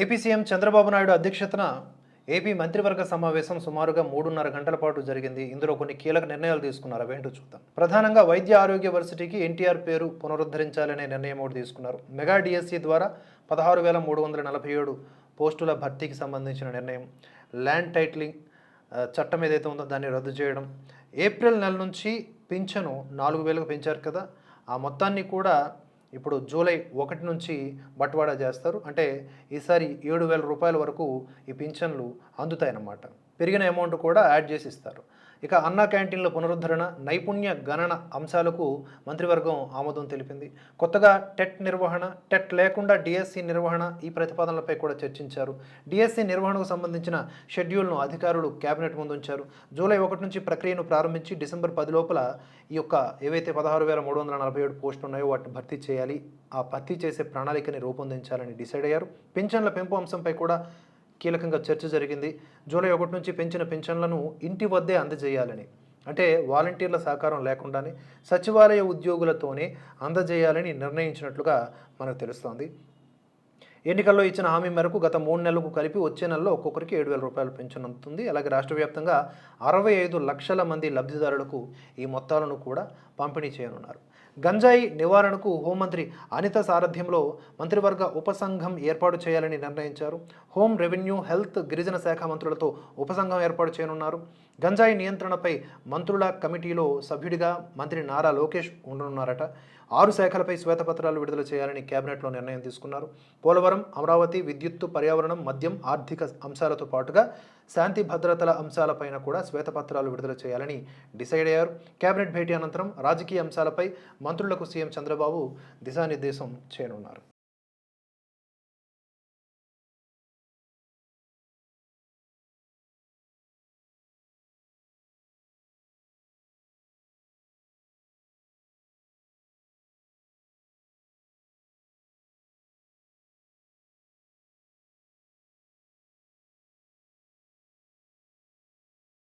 AP CM Chandrababu Naidu అధ్యక్షతన AP మంత్రివర్గ సమావేశం సుమారుగా మూడున్నర గంటల పాటు జరిగింది. ఇందులో కొన్ని కీలక నిర్ణయాలు తీసుకున్నారు? అవేంటో చూద్దాం. ప్రధానంగా వైద్య ఆరోగ్య వర్సిటీకి ఎన్టీఆర్ పేరు పునరుద్ధరించాలనే నిర్ణయం ఒకటి తీసుకున్నారు. మెగా డిఎస్సి ద్వారా పదహారు వేల మూడు వందల నలభై ఏడు పోస్టుల భర్తీకి సంబంధించిన నిర్ణయం. ల్యాండ్ టైటిలింగ్ చట్టం ఏదైతే ఉందో దాన్ని రద్దు చేయడం. ఏప్రిల్ నెల నుంచి పింఛను నాలుగు వేలకు పెంచారు కదా. ఆ మొత్తాన్ని కూడా ఇప్పుడు జూలై ఒకటి నుంచి బట్వాడా చేస్తారు. అంటే ఈసారి ఏడు వేల రూపాయల వరకు ఈ పింఛన్లు అందుతాయన్నమాట. పెరిగిన అమౌంట్ కూడా యాడ్ చేసి ఇస్తారు. ఇక అన్నా క్యాంటీన్ల పునరుద్ధరణ నైపుణ్య గణన అంశాలకు మంత్రివర్గం ఆమోదం తెలిపింది. కొత్తగా టెట్ నిర్వహణ టెట్ లేకుండా డిఎస్సి నిర్వహణ ఈ ప్రతిపాదనలపై కూడా చర్చించారు. డిఎస్సి నిర్వహణకు సంబంధించిన షెడ్యూల్ను అధికారులు కేబినెట్ ముందు ఉంచారు జూలై ఒకటి నుంచి ప్రక్రియను ప్రారంభించి డిసెంబర్ పది లోపల ఈ యొక్క ఏవైతే పదహారు వేల మూడు వందల నలభై ఏడు పోస్టులు ఉన్నాయో వాటిని భర్తీ చేయాలి. ఆ భర్తీ చేసే ప్రణాళికని రూపొందించాలని డిసైడ్ అయ్యారు. పింఛన్ల పెంపు అంశంపై కూడా కీలకంగా చర్చ జరిగింది. జూలై ఒకటి నుంచి పెంచిన పింఛన్లను ఇంటి వద్దే అందజేయాలని అంటే వాలంటీర్ల సహకారం లేకుండానే సచివాలయ ఉద్యోగులతోనే అందజేయాలని నిర్ణయించినట్లుగా మనకు తెలుస్తోంది. ఎన్నికల్లో ఇచ్చిన హామీ మేరకు గత మూడు నెలలకు కలిపి వచ్చే నెలలో ఒక్కొక్కరికి ఏడు వేల రూపాయలు పెన్షన్ అందుతుంది. అలాగే రాష్ట్ర వ్యాప్తంగా అరవై ఐదు లక్షల మంది లబ్ధిదారులకు ఈ మొత్తాలను కూడా పంపిణీ చేయనున్నారు. గంజాయి నివారణకు హోంమంత్రి అనిత సారథ్యంలో మంత్రివర్గ ఉపసంఘం ఏర్పాటు చేయాలని నిర్ణయించారు. హోం రెవెన్యూ హెల్త్ గిరిజన శాఖ మంత్రులతో ఉపసంఘం ఏర్పాటు చేయనున్నారు. గంజాయి నియంత్రణపై మంత్రుల కమిటీలో సభ్యుడిగా మంత్రి నారా లోకేష్ ఉండనున్నారట. ఆరు శాఖలపై శ్వేతపత్రాలు విడుదల చేయాలని కేబినెట్లో నిర్ణయం తీసుకున్నారు. పోలవరం అమరావతి విద్యుత్తు పర్యావరణం మద్యం ఆర్థిక అంశాలతో పాటుగా శాంతి భద్రతల అంశాలపైన కూడా శ్వేతపత్రాలు విడుదల చేయాలని డిసైడ్ అయ్యారు. కేబినెట్ భేటీ అనంతరం రాజకీయ అంశాలపై మంత్రులకు సీఎం చంద్రబాబు దిశానిర్దేశం చేయనున్నారు.